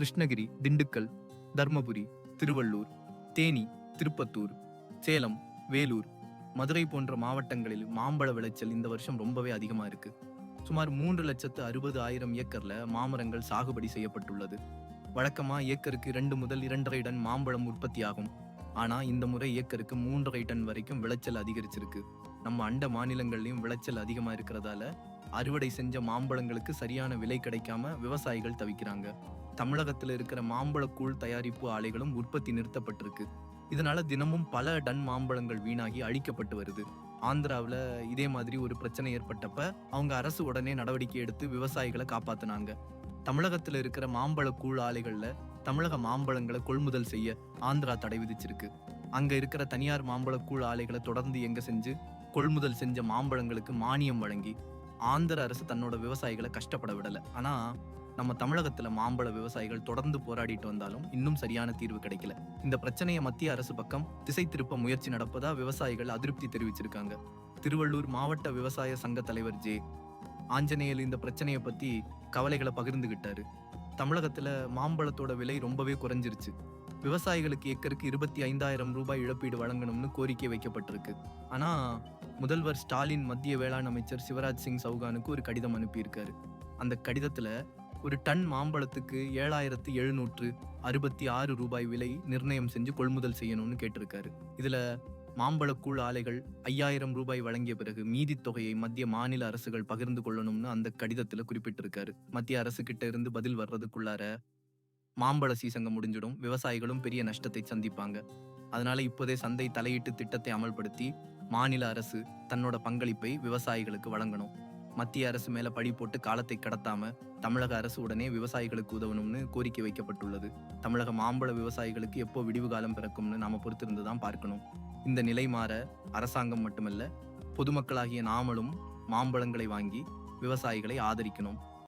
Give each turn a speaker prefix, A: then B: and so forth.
A: கிருஷ்ணகிரி திண்டுக்கல் தர்மபுரி திருவள்ளூர் தேனி திருப்பத்தூர் சேலம் வேலூர் மதுரை போன்ற மாவட்டங்களில் மாம்பழ விளைச்சல் இந்த வருஷம் ரொம்பவே அதிகமா இருக்கு. சுமார் மூன்று லட்சத்து அறுபது ஆயிரம் ஏக்கர்ல மாமரங்கள் சாகுபடி செய்யப்பட்டுள்ளது. வழக்கமா ஏக்கருக்கு இரண்டு முதல் இரண்டரை டன் மாம்பழம் உற்பத்தியாகும். ஆனா இந்த முறை ஏக்கருக்கு மூன்றரை டன் வரைக்கும் விளைச்சல் அதிகரிச்சிருக்கு. நம்ம அண்ட மாநிலங்கள்லயும் விளைச்சல் அதிகமா இருக்கிறதால அறுவடை செஞ்ச மாம்பழங்களுக்கு சரியான விலை கிடைக்காம விவசாயிகள் தவிக்கிறாங்க. தமிழகத்தில் இருக்கிற மாம்பழக்கூழ் தயாரிப்பு ஆலைகளும் உற்பத்தி நிறுத்தப்பட்டிருக்கு. இதனால தினமும் பல டன் மாம்பழங்கள் வீணாகி அழிக்கப்பட்டு வருது. ஆந்திராவில் இதே மாதிரி ஒரு பிரச்சனை ஏற்பட்டப்ப அவங்க அரசு உடனே நடவடிக்கை எடுத்து விவசாயிகளை காப்பாத்தினாங்க. தமிழகத்தில் இருக்கிற மாம்பழ கூழ் ஆலைகளில் தமிழக மாம்பழங்களை கொள்முதல் செய்ய ஆந்திரா தடை விதிச்சிருக்கு. அங்க இருக்கிற தனியார் மாம்பழ கூழ் ஆலைகளை தொடர்ந்து எங்க செஞ்சு கொள்முதல் செஞ்ச மாம்பழங்களுக்கு மானியம் வழங்கி ஆந்திர அரசு தன்னோட விவசாயிகளை கஷ்டப்பட விடல. ஆனா நம்ம தமிழகத்துல மாம்பழ விவசாயிகள் தொடர்ந்து போராடிட்டு வந்தாலும் இன்னும் சரியான தீர்வு கிடைக்கல. இந்த பிரச்சனையை மத்திய அரசு பக்கம் திசை திருப்ப முயற்சி நடப்பதா விவசாயிகள் அதிருப்தி தெரிவிச்சிருக்காங்க. திருவள்ளூர் மாவட்ட விவசாய சங்க தலைவர் ஜே. ஆஞ்சநேயல் இந்த பிரச்சனையை பத்தி கவலைகளை பகிர்ந்துகிட்டாரு. தமிழகத்துல மாம்பழத்தோட விலை ரொம்பவே குறைஞ்சிருச்சு. விவசாயிகளுக்கு ஏக்கருக்கு இருபத்தி ஐந்தாயிரம் ரூபாய் இழப்பீடு வழங்கணும்னு கோரிக்கை வைக்கப்பட்டிருக்கு. ஆனால் முதல்வர் ஸ்டாலின் மத்திய வேளாண் அமைச்சர் சிவராஜ் சிங் சௌகானுக்கு ஒரு கடிதம் அனுப்பியிருக்காரு. அந்த கடிதத்தில் ஒரு டன் மாம்பழத்துக்கு ஏழாயிரத்து எழுநூற்று அறுபத்தி ஆறு ரூபாய் விலை நிர்ணயம் செஞ்சு கொள்முதல் செய்யணும்னு கேட்டிருக்காரு. இதில் மாம்பழக்கூழ் ஆலைகள் ஐயாயிரம் ரூபாய் வழங்கிய பிறகு மீதி தொகையை மத்திய மாநில அரசுகள் பகிர்ந்து கொள்ளணும்னு அந்த கடிதத்தில் குறிப்பிட்டிருக்காரு. மத்திய அரசு கிட்ட இருந்து பதில் வர்றதுக்குள்ளார மாம்பழ சீசங்க முடிஞ்சிடும். விவசாயிகளும் பெரிய நஷ்டத்தை சந்திப்பாங்க. அதனால இப்போதே சந்தை தலையிட்டு திட்டத்தை அமல்படுத்தி மாநில அரசு தன்னோட பங்களிப்பை விவசாயிகளுக்கு வழங்கணும். மத்திய அரசு மேல பழி போட்டு காலத்தை கடத்தாம தமிழக அரசு உடனே விவசாயிகளுக்கு உதவணும்னு கோரிக்கை வைக்கப்பட்டுள்ளது. தமிழக மாம்பழ விவசாயிகளுக்கு எப்போ விடிவு காலம் பிறக்கும்னு நாம பொறுத்திருந்து தான் பார்க்கணும். இந்த நிலை மாற அரசாங்கம் மட்டுமல்ல பொதுமக்களாகிய நாமளும் மாம்பழங்களை வாங்கி விவசாயிகளை ஆதரிக்கணும்.